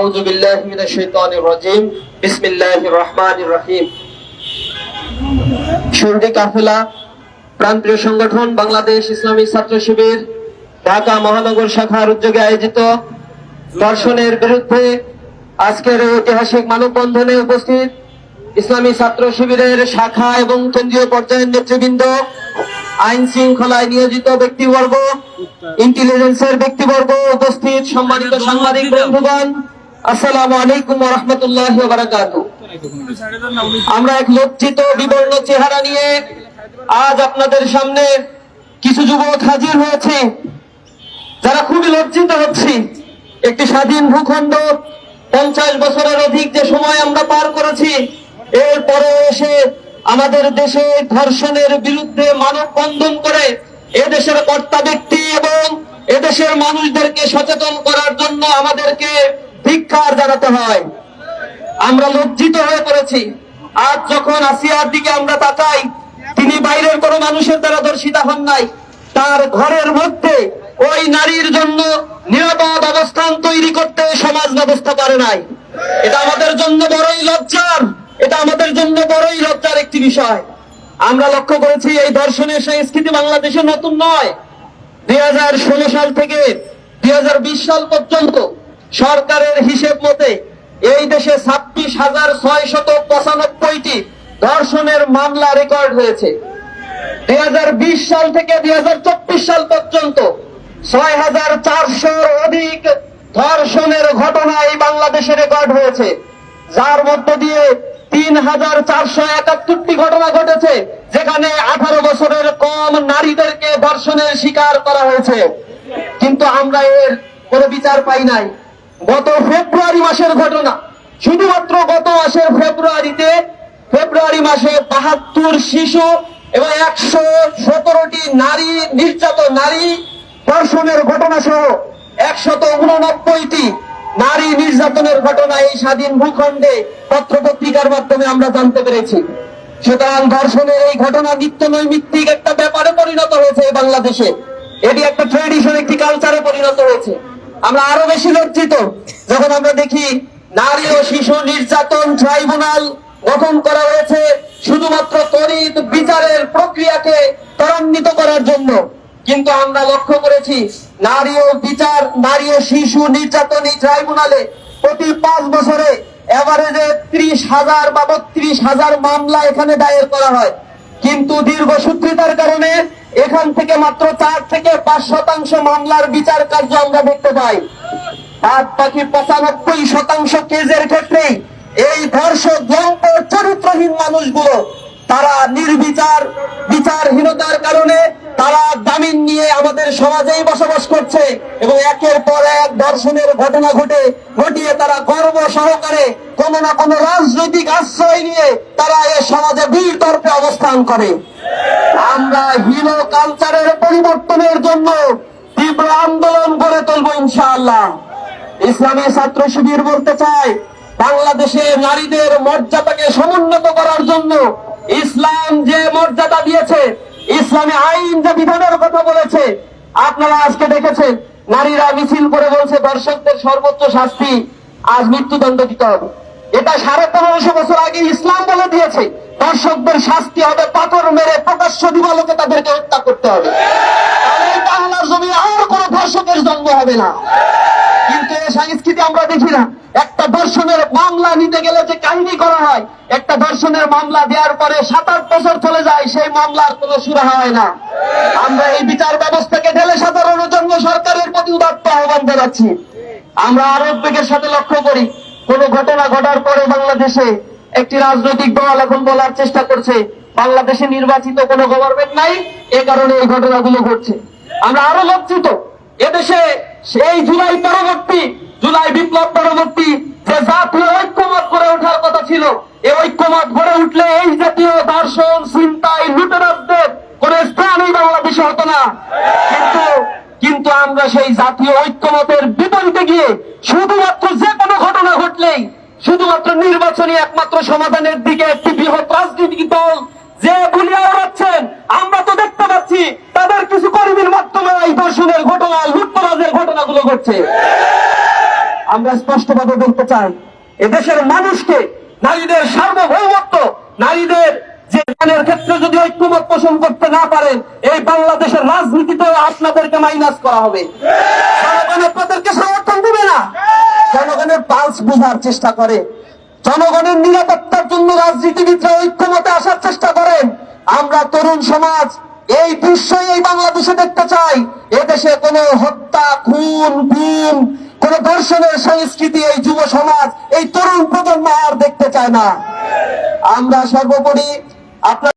أعوذ بالله من الشيطان الرجيم بسم الله الرحمن الرحيم সন্ধি কাফেলা প্রান্তীয় সংগঠন বাংলাদেশ ইসলামী ছাত্র শিবির ঢাকা মহানগর শাখার উদ্যোগে আয়োজিত ধর্ষণের বিরুদ্ধে আজকের এই ঐতিহাসিক মানববন্ধনে উপস্থিত ইসলামী ছাত্র শিবিরের শাখা এবং কেন্দ্রীয় পর্যায়ের নেতৃবৃন্দ আইন শৃঙ্খলায় নিয়োজিত ব্যক্তিবর্গ ইন্টেলিজেন্সের ব্যক্তিবর্গ উপস্থিত সম্মানিত সাংবাদিক বন্ধুগণ আমরা এক লজ্জিত, বিবর্ণ চেহারা নিয়ে আজ আপনাদের সামনে কিছু যুবক হাজির হয়েছে। যারা খুবই লজ্জিত হচ্ছি। একটি স্বাধীন ভূখণ্ড, পঞ্চাশ বছরের অধিক যে সময় আমরা পার করেছি, এরপরে এসে আমাদের দেশে ধর্ষণের বিরুদ্ধে মানববন্ধন করে এদেশের কর্তা ব্যক্তি এবং এদেশের মানুষদেরকে সচেতন করার জন্য আমাদেরকে ধিক্ষার জানাতে হয়। আমরা লজ্জিত হয়ে পড়েছি। আজ যখন আসিয়ার দিকে আমরা তাকাই, তিনি বাইরের কোনো মানুষের দ্বারা দর্শিতা হন নাই। তার ঘরের মধ্যে ওই নারীর জন্য নিরাপদ অবস্থান তৈরি করতে সমাজ ব্যবস্থা করে নাই। এটা আমাদের জন্য বড়ই লজ্জার, এটা আমাদের জন্য বড়ই লজ্জার একটি বিষয়। আমরা লক্ষ্য করেছি, এই দর্শনের সংস্কৃতি বাংলাদেশে নতুন নয়। দুই সাল থেকে দুই হাজার বিশ সাল পর্যন্ত সরকারের হিসেব মতে এই দেশে ছাব্বিশ হাজার ছয় শত পঁচানব্বইটি ধর্ষণের মামলা রেকর্ড হয়েছে। দু হাজার বিশ সাল থেকে দু হাজার চব্বিশ সাল পর্যন্ত ছয় হাজার চারশোর অধিক ধর্ষণের ঘটনা এই বাংলাদেশে রেকর্ড হয়েছে। যার মধ্য দিয়ে তিন হাজার চারশো একাত্তরটি ঘটনা ঘটেছে, যেখানে আঠারো বছরের কম নারীদেরকে ধর্ষণের শিকার করা হয়েছে। কিন্তু আমরা এর কোনো বিচার পাই নাই। গত ফেব্রুয়ারি মাসের ঘটনা। শুধুমাত্র গত মাসের ফেব্রুয়ারিতে ফেব্রুয়ারি মাসে বাহাত্তর শিশু এবং একশো সতেরোটি নারী নির্যাতন নারী ধর্ষণের ঘটনা সহ একশত উননব্বইটি নারী নির্যাতনের ঘটনা এই স্বাধীন ভূখণ্ডে পত্র পত্রিকার মাধ্যমে আমরা জানতে পেরেছি। সুতরাং ধর্ষণের এই ঘটনা নিত্য নৈমিত্তিক একটা ব্যাপারে পরিণত হয়েছে বাংলাদেশে। এটি একটা ট্রেডিশন একটি কালচারে পরিণত হয়েছে। আমরা আরও বেশি লজ্জিত যখন আমরা দেখি নারী ও শিশু নির্যাতন ট্রাইব্যুনাল গঠন করা হয়েছে শুধুমাত্র তড়িৎ বিচারের প্রক্রিয়াকে ত্বরান্বিত করার জন্য। কিন্তু আমরা লক্ষ্য করেছি নারী ও বিচার, নারী ও শিশু নির্যাতন ট্রাইব্যুনালে প্রতি পাঁচ বছরে এভারেজে ত্রিশ হাজার বা বত্রিশ হাজার মামলা এখানে দায়ের করা হয়। কিন্তু দীর্ঘ দীর্ঘসূত্রিতার কারণে এখান থেকে মাত্র চার থেকে পাঁচ শতাংশ মামলার বিচার কার্য আমরা দেখতে পাই। বাদ বাকি পঁচানব্বই শতাংশ কেজের ক্ষেত্রে এই ধর্ষক চরিত্রহীন মানুষগুলো, তারা নির্বিচার, বিচারহীনতার কারণে তারা জামিন নিয়ে আমাদের সমাজেই বসবাস করছে এবং একের পর এক ধর্ষণের ঘটনা ঘটে, ঘটিয়ে তারা গর্ব সহকারে কোনো না কোনো রাজনৈতিক আশ্রয় নিয়ে তারা এ সমাজে বীর তর্পে অবস্থান করে। আমরা হীন কালচারের পরিবর্তনের জন্য তীব্র আন্দোলন গড়ে তুলব ইনশাআল্লাহ। ইসলামী ছাত্র শিবির বলতে চায় বাংলাদেশে নারীদের মর্যাদাকে সমুন্নত করার জন্য ইসলাম যে মর্যাদা দিয়েছে ইসলামী আইন যে বিধানের কথা বলেছে, আপনারা আজকে দেখেছেন, নারীরা মিছিল করে বলছে, দর্শকদের সর্বোচ্চ শাস্তি আজ মৃত্যুদণ্ড দিতে হবে। এটা সাড়ে পনেরোশো বছর আগে ইসলাম বলে দিয়েছে, দর্শকদের শাস্তি হবে, পাথর মেরে প্রকাশ্য দিবালোকে তাদেরকে হত্যা করতে হবে। তাহলে আর কোন ধর্ষকের জন্ম হবে না। এই আমরা দেখি না। একটা দর্শনের মামলা নিতে গেলে যে কাহিনী করা হয়, একটা দর্শনের মামলা দেওয়ার পরে সাত আট বছর চলে যায়, সেই মামলার কোনো সুরাহা হয় না। আমরা এই বিচার ব্যবস্থাকে ঢেলে সাধারণের জন্য সরকারের প্রতি উদাত্ত আহ্বান জানাচ্ছি। আমরা আরও উদ্বেগের সাথে লক্ষ্য করি, কোন ঘটনা ঘটার পরে বাংলাদেশে একটি রাজনৈতিক দল এখন বলার চেষ্টা করছে, বাংলাদেশে নির্বাচিত কোনো গভর্নমেন্ট নাই, এ কারণে এই ঘটনাগুলো ঘটছে। আমরা আরও লজ্জিত, এদেশে সেই জুলাই পরবর্তী জুলাই বিপ্লব পরবর্তী যে জাতীয় ঐক্যমত গড়ে ওঠার কথা ছিল এই ঐক্যমত গড়ে উঠলে এই জাতীয় দর্শন চিন্তায় লুটেরাজদের কোন স্থানই বাংলাদেশে হতো না। কিন্তু কিন্তু আমরা সেই জাতীয় ঐক্যমতের বিপরীতে গিয়ে শুধুমাত্র যে কোনো ঘটনা ঘটলেই শুধুমাত্র নির্বাচনী একমাত্র সমাধানের দিকে একটি বৃহৎ রাজনৈতিক দল যে গুলিয়া উড়াচ্ছেন, আমরা তো দেখতে পাচ্ছি তাদের কিছু কর্মীর মাধ্যমে এই দর্শনের ঘটনা লুটতরাজের ঘটনাগুলো ঘটছে। আমরা স্পষ্টভাবে বলতে চাই, এদেশের মানুষকে নারীদের সার্বভৌমত্ব, নারীদের যে জ্ঞানের ক্ষেত্রে যদি ঐক্যমত পোষণ করতে না পারেন, এই বাংলাদেশের রাজনীতিতে আপনাদেরকে মাইনাস করা হবে। আপনাদেরকে সমর্থন দিবে না। জনগণের পালস বোঝার চেষ্টা করে। জনগণের নিরাপত্তার জন্য রাজনীতিবিদরা ঐক্যমতে আসার চেষ্টা করেন। আমরা তরুণ সমাজ, এই দৃশ্যই এই বাংলাদেশে দেখতে চাই। এদেশে কোনো হত্যা, খুন গুম কোন দর্শনের সংস্কৃতি এই যুব সমাজ, এই তরুণ প্রজন্ম আর দেখতে চায় না। আমরা সর্বোপরি আপনার